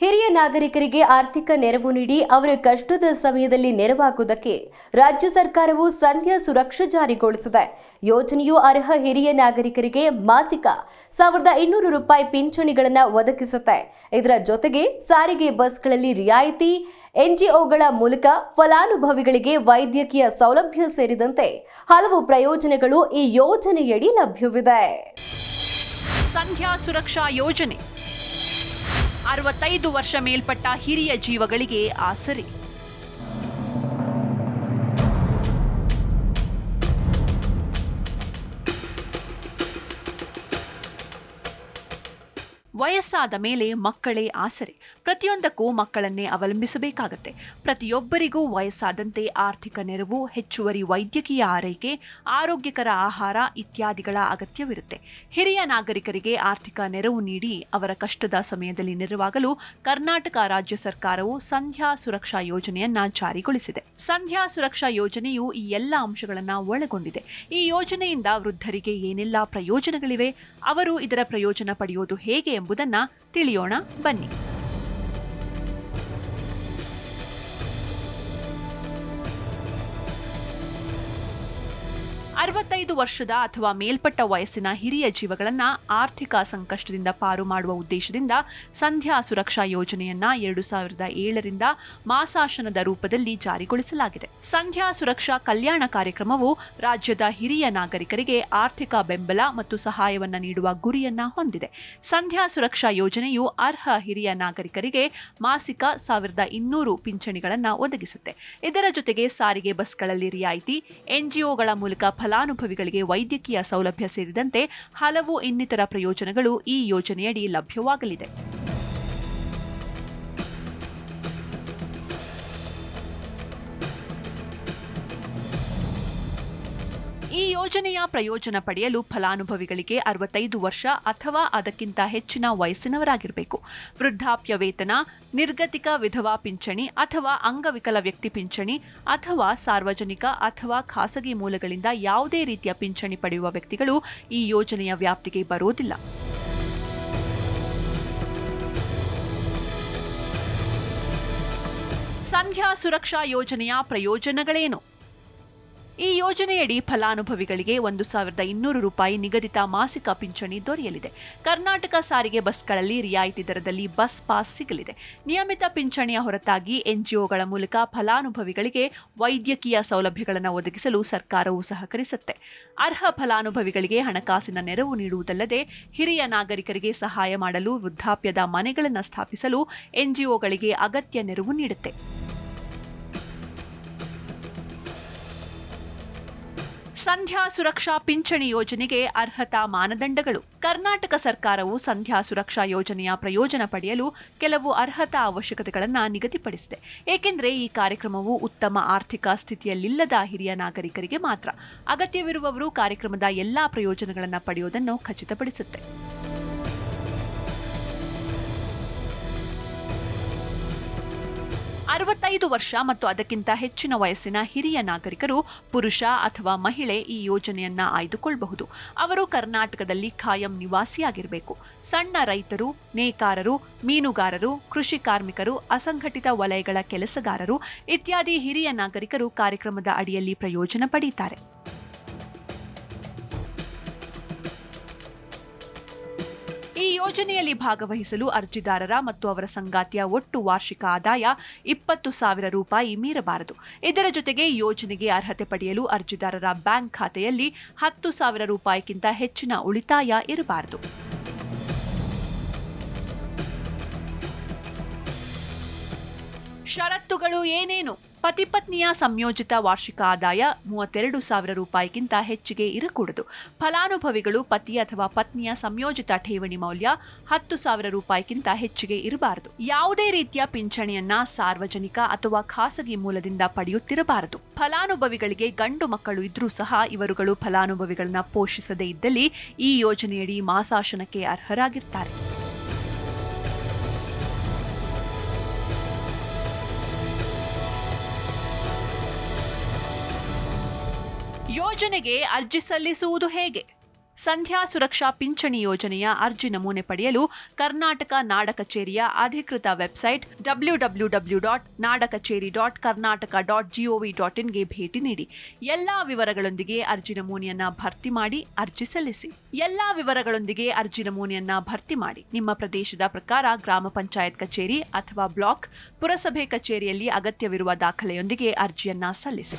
ಹಿರಿಯ ನಾಗರಿಕರಿಗೆ ಆರ್ಥಿಕ ನೆರವು ನೀಡಿ ಅವರ ಕಷ್ಟದ ಸಮಯದಲ್ಲಿ ನೆರವಾಗುವುದಕ್ಕೆ ರಾಜ್ಯ ಸರ್ಕಾರವು ಸಂಧ್ಯಾ ಸುರಕ್ಷಾ ಜಾರಿಗೊಳಿಸಿದೆ. ಯೋಜನೆಯು ಅರ್ಹ ಹಿರಿಯ ನಾಗರಿಕರಿಗೆ ಮಾಸಿಕ ಸಾವಿರದ ಇನ್ನೂರು ರೂಪಾಯಿ ಪಿಂಚಣಿಗಳನ್ನು ಒದಗಿಸುತ್ತೆ. ಇದರ ಜೊತೆಗೆ ಸಾರಿಗೆ ಬಸ್ಗಳಲ್ಲಿ ರಿಯಾಯಿತಿ, ಎನ್ಜಿಒಗಳ ಮೂಲಕ ಫಲಾನುಭವಿಗಳಿಗೆ ವೈದ್ಯಕೀಯ ಸೌಲಭ್ಯ ಸೇರಿದಂತೆ ಹಲವು ಪ್ರಯೋಜನಗಳು ಈ ಯೋಜನೆಯಡಿ ಲಭ್ಯವಿದೆ. ಸಂಧ್ಯಾ ಸುರಕ್ಷಾ ಯೋಜನೆ ಅರವತ್ತೈದು ವರ್ಷ ಮೇಲ್ಪಟ್ಟ ಹಿರಿಯ ಜೀವಗಳಿಗೆ ಆಸರೆ. ವಯಸ್ಸಾದ ಮೇಲೆ ಮಕ್ಕಳೇ ಆಸರೆ. ಪ್ರತಿಯೊಂದಕ್ಕೂ ಮಕ್ಕಳನ್ನೇ ಅವಲಂಬಿಸಬೇಕಾಗತ್ತೆ. ಪ್ರತಿಯೊಬ್ಬರಿಗೂ ವಯಸ್ಸಾದಂತೆ ಆರ್ಥಿಕ ನೆರವು, ಹೆಚ್ಚುವರಿ ವೈದ್ಯಕೀಯ ಆರೈಕೆ, ಆರೋಗ್ಯಕರ ಆಹಾರ ಇತ್ಯಾದಿಗಳ ಅಗತ್ಯವಿರುತ್ತೆ. ಹಿರಿಯ ನಾಗರಿಕರಿಗೆ ಆರ್ಥಿಕ ನೆರವು ನೀಡಿ ಅವರ ಕಷ್ಟದ ಸಮಯದಲ್ಲಿ ನೆರವಾಗಲು ಕರ್ನಾಟಕ ರಾಜ್ಯ ಸರ್ಕಾರವು ಸಂಧ್ಯಾ ಸುರಕ್ಷಾ ಯೋಜನೆಯನ್ನ ಜಾರಿಗೊಳಿಸಿದೆ. ಸಂಧ್ಯಾ ಸುರಕ್ಷಾ ಯೋಜನೆಯು ಈ ಎಲ್ಲ ಅಂಶಗಳನ್ನು ಒಳಗೊಂಡಿದೆ. ಈ ಯೋಜನೆಯಿಂದ ವೃದ್ಧರಿಗೆ ಏನೆಲ್ಲ ಪ್ರಯೋಜನಗಳಿವೆ? ಅವರು ಇದರ ಪ್ರಯೋಜನ ಪಡೆಯೋದು ಹೇಗೆ ಎಂಬುದನ್ನ ತಿಳಿಯೋಣ. ಬನ್ನಿ. ಅರವತ್ತೈದು ವರ್ಷದ ಅಥವಾ ಮೇಲ್ಪಟ್ಟ ವಯಸ್ಸಿನ ಹಿರಿಯ ಜೀವಗಳನ್ನ ಆರ್ಥಿಕ ಸಂಕಷ್ಟದಿಂದ ಪಾರು ಮಾಡುವ ಉದ್ದೇಶದಿಂದ ಸಂಧ್ಯಾ ಸುರಕ್ಷಾ ಯೋಜನೆಯನ್ನ ಎರಡು ಸಾವಿರದ ಏಳರಿಂದ ಮಾಸಾಶನದ ರೂಪದಲ್ಲಿ ಜಾರಿಗೊಳಿಸಲಾಗಿದೆ. ಸಂಧ್ಯಾ ಸುರಕ್ಷಾ ಕಲ್ಯಾಣ ಕಾರ್ಯಕ್ರಮವು ರಾಜ್ಯದ ಹಿರಿಯ ನಾಗರಿಕರಿಗೆ ಆರ್ಥಿಕ ಬೆಂಬಲ ಮತ್ತು ಸಹಾಯವನ್ನು ನೀಡುವ ಗುರಿಯನ್ನ ಹೊಂದಿದೆ. ಸಂಧ್ಯಾ ಸುರಕ್ಷಾ ಯೋಜನೆಯು ಅರ್ಹ ಹಿರಿಯ ನಾಗರಿಕರಿಗೆ ಮಾಸಿಕ ಸಾವಿರದ ಇನ್ನೂರು ಪಿಂಚಣಿಗಳನ್ನು ಒದಗಿಸುತ್ತೆ. ಇದರ ಜೊತೆಗೆ ಸಾರಿಗೆ ಬಸ್ಗಳಲ್ಲಿ ರಿಯಾಯಿತಿ, ಎನ್ಜಿಒಗಳ ಮೂಲಕ ಫಲಾನುಭವಿಗಳಿಗೆ ವೈದ್ಯಕೀಯ ಸೌಲಭ್ಯ ಸೇರಿದಂತೆ ಹಲವು ಇನ್ನಿತರ ಪ್ರಯೋಜನಗಳು ಈ ಯೋಜನೆಯಡಿ ಲಭ್ಯವಾಗಲಿದೆ. ಈ ಯೋಜನೆಯ ಪ್ರಯೋಜನ ಪಡೆಯಲು ಫಲಾನುಭವಿಗಳಿಗೆ ಅರವತ್ತೈದು ವರ್ಷ ಅಥವಾ ಅದಕ್ಕಿಂತ ಹೆಚ್ಚಿನ ವಯಸ್ಸಿನವರಾಗಿರಬೇಕು. ವೃದ್ಧಾಪ್ಯ ವೇತನ ನಿರ್ಗತಿಕ ವಿಧವಾ ಪಿಂಚಣಿ ಅಥವಾ ಅಂಗವಿಕಲ ವ್ಯಕ್ತಿ ಪಿಂಚಣಿ ಅಥವಾ ಸಾರ್ವಜನಿಕ ಅಥವಾ ಖಾಸಗಿ ಮೂಲಗಳಿಂದ ಯಾವುದೇ ರೀತಿಯ ಪಿಂಚಣಿ ಪಡೆಯುವ ವ್ಯಕ್ತಿಗಳು ಈ ಯೋಜನೆಯ ವ್ಯಾಪ್ತಿಗೆ ಬರುವುದಿಲ್ಲ. ಸಂಧ್ಯಾ ಸುರಕ್ಷಾ ಯೋಜನೆಯ ಪ್ರಯೋಜನಗಳೇನು? ಈ ಯೋಜನೆಯಡಿ ಫಲಾನುಭವಿಗಳಿಗೆ ಒಂದು ಸಾವಿರದ ಇನ್ನೂರು ರೂಪಾಯಿ ನಿಗದಿತ ಮಾಸಿಕ ಪಿಂಚಣಿ ದೊರೆಯಲಿದೆ. ಕರ್ನಾಟಕ ಸಾರಿಗೆ ಬಸ್ಗಳಲ್ಲಿ ರಿಯಾಯಿತಿ ದರದಲ್ಲಿ ಬಸ್ ಪಾಸ್ ಸಿಗಲಿದೆ. ನಿಯಮಿತ ಪಿಂಚಣಿಯ ಹೊರತಾಗಿ ಎನ್ಜಿಒಗಳ ಮೂಲಕ ಫಲಾನುಭವಿಗಳಿಗೆ ವೈದ್ಯಕೀಯ ಸೌಲಭ್ಯಗಳನ್ನು ಒದಗಿಸಲು ಸರ್ಕಾರವು ಸಹಕರಿಸುತ್ತೆ. ಅರ್ಹ ಫಲಾನುಭವಿಗಳಿಗೆ ಹಣಕಾಸಿನ ನೆರವು ನೀಡುವುದಲ್ಲದೆ ಹಿರಿಯ ನಾಗರಿಕರಿಗೆ ಸಹಾಯ ಮಾಡಲು ವೃದ್ಧಾಪ್ಯದ ಮನೆಗಳನ್ನು ಸ್ಥಾಪಿಸಲು ಎನ್ಜಿಒಗಳಿಗೆ ಅಗತ್ಯ ನೆರವು ನೀಡುತ್ತೆ. ಸಂಧ್ಯಾ ಸುರಕ್ಷಾ ಪಿಂಚಣಿ ಯೋಜನೆಗೆ ಅರ್ಹತಾ ಮಾನದಂಡಗಳು. ಕರ್ನಾಟಕ ಸರ್ಕಾರವು ಸಂಧ್ಯಾ ಸುರಕ್ಷಾ ಯೋಜನೆಯ ಪ್ರಯೋಜನ ಪಡೆಯಲು ಕೆಲವು ಅರ್ಹತಾ ಅವಶ್ಯಕತೆಗಳನ್ನು ನಿಗದಿಪಡಿಸಿದೆ. ಏಕೆಂದರೆ ಈ ಕಾರ್ಯಕ್ರಮವು ಉತ್ತಮ ಆರ್ಥಿಕ ಸ್ಥಿತಿಯಲ್ಲಿಲ್ಲದ ಹಿರಿಯ ನಾಗರಿಕರಿಗೆ ಮಾತ್ರ. ಅಗತ್ಯವಿರುವವರು ಕಾರ್ಯಕ್ರಮದ ಎಲ್ಲಾ ಪ್ರಯೋಜನಗಳನ್ನು ಪಡೆಯುವುದನ್ನು ಖಚಿತಪಡಿಸುತ್ತೆ. ಅರವತ್ತೈದು ವರ್ಷ ಮತ್ತು ಅದಕ್ಕಿಂತ ಹೆಚ್ಚಿನ ವಯಸ್ಸಿನ ಹಿರಿಯ ನಾಗರಿಕರು, ಪುರುಷ ಅಥವಾ ಮಹಿಳೆ ಈ ಯೋಜನೆಯನ್ನ ಆಯ್ದುಕೊಳ್ಳಬಹುದು ಅವರು ಕರ್ನಾಟಕದಲ್ಲಿ ಖಾಯಂ ನಿವಾಸಿಯಾಗಿರಬೇಕು. ಸಣ್ಣ ರೈತರು, ನೇಕಾರರು, ಮೀನುಗಾರರು, ಕೃಷಿ ಕಾರ್ಮಿಕರು, ಅಸಂಘಟಿತ ವಲಯಗಳ ಕೆಲಸಗಾರರು ಇತ್ಯಾದಿ ಹಿರಿಯ ನಾಗರಿಕರು ಕಾರ್ಯಕ್ರಮದ ಅಡಿಯಲ್ಲಿ ಪ್ರಯೋಜನ ಪಡೆಯುತ್ತಾರೆ ಯೋಜನೆಯಲ್ಲಿ ಭಾಗವಹಿಸಲು ಅರ್ಜಿದಾರರ ಮತ್ತು ಅವರ ಸಂಗಾತಿಯ ಒಟ್ಟು ವಾರ್ಷಿಕ ಆದಾಯ ಇಪ್ಪತ್ತು ಸಾವಿರ ರೂಪಾಯಿ ಮೀರಬಾರದು. ಇದರ ಜೊತೆಗೆ ಯೋಜನೆಗೆ ಅರ್ಹತೆ ಪಡೆಯಲು ಅರ್ಜಿದಾರರ ಬ್ಯಾಂಕ್ ಖಾತೆಯಲ್ಲಿ ಹತ್ತು ಸಾವಿರ ರೂಪಾಯಿಗಿಂತ ಹೆಚ್ಚಿನ ಉಳಿತಾಯ ಇರಬಾರದು. ಷರತ್ತುಗಳು ಏನೇನು? ಪತಿ ಪತ್ನಿಯ ಸಂಯೋಜಿತ ವಾರ್ಷಿಕ ಆದಾಯ ಮೂವತ್ತೆರಡು ಸಾವಿರ ರೂಪಾಯಿಗಿಂತ ಹೆಚ್ಚಿಗೆ ಇರಕೂಡದು. ಫಲಾನುಭವಿಗಳು ಪತಿ ಅಥವಾ ಪತ್ನಿಯ ಸಂಯೋಜಿತ ಠೇವಣಿ ಮೌಲ್ಯ ಹತ್ತು ಸಾವಿರ ರೂಪಾಯಿಗಿಂತ ಹೆಚ್ಚಿಗೆ ಇರಬಾರದು. ಯಾವುದೇ ರೀತಿಯ ಪಿಂಚಣಿಯನ್ನ ಸಾರ್ವಜನಿಕ ಅಥವಾ ಖಾಸಗಿ ಮೂಲದಿಂದ ಪಡೆಯುತ್ತಿರಬಾರದು. ಫಲಾನುಭವಿಗಳಿಗೆ ಗಂಡು ಮಕ್ಕಳು ಇದ್ರೂ ಸಹ ಇವರುಗಳು ಫಲಾನುಭವಿಗಳನ್ನ ಪೋಷಿಸದೇ ಇದ್ದಲ್ಲಿ ಈ ಯೋಜನೆಯಡಿ ಮಾಸಾಶನಕ್ಕೆ ಅರ್ಹರಾಗಿರ್ತಾರೆ. ಯೋಜನೆಗೆ ಅರ್ಜಿ ಸಲ್ಲಿಸುವುದು ಹೇಗೆ? ಸಂಧ್ಯಾ ಸುರಕ್ಷಾ ಪಿಂಚಣಿ ಯೋಜನೆಯ ಅರ್ಜಿ ನಮೂನೆ ಪಡೆಯಲು ಕರ್ನಾಟಕ ನಾಡ ಕಚೇರಿಯ ಅಧಿಕೃತ website W W W dot ನಾಡ ಕಚೇರಿ dot Karnataka dot G O ಇನ್ಗೆ ಭೇಟಿ ನೀಡಿ. ಎಲ್ಲಾ ವಿವರಗಳೊಂದಿಗೆ ಅರ್ಜಿ ನಮೂನೆಯನ್ನ ಭರ್ತಿ ಮಾಡಿ ಅರ್ಜಿ ಸಲ್ಲಿಸಿ. ಎಲ್ಲಾ ವಿವರಗಳೊಂದಿಗೆ ಅರ್ಜಿ ನಮೂನೆಯನ್ನ ಭರ್ತಿ ಮಾಡಿ. ನಿಮ್ಮ ಪ್ರದೇಶದ ಪ್ರಕಾರ ಗ್ರಾಮ ಪಂಚಾಯತ್ ಕಚೇರಿ ಅಥವಾ ಬ್ಲಾಕ್, ಪುರಸಭೆ ಕಚೇರಿಯಲ್ಲಿ ಅಗತ್ಯವಿರುವ ದಾಖಲೆಯೊಂದಿಗೆ ಅರ್ಜಿಯನ್ನ ಸಲ್ಲಿಸಿ.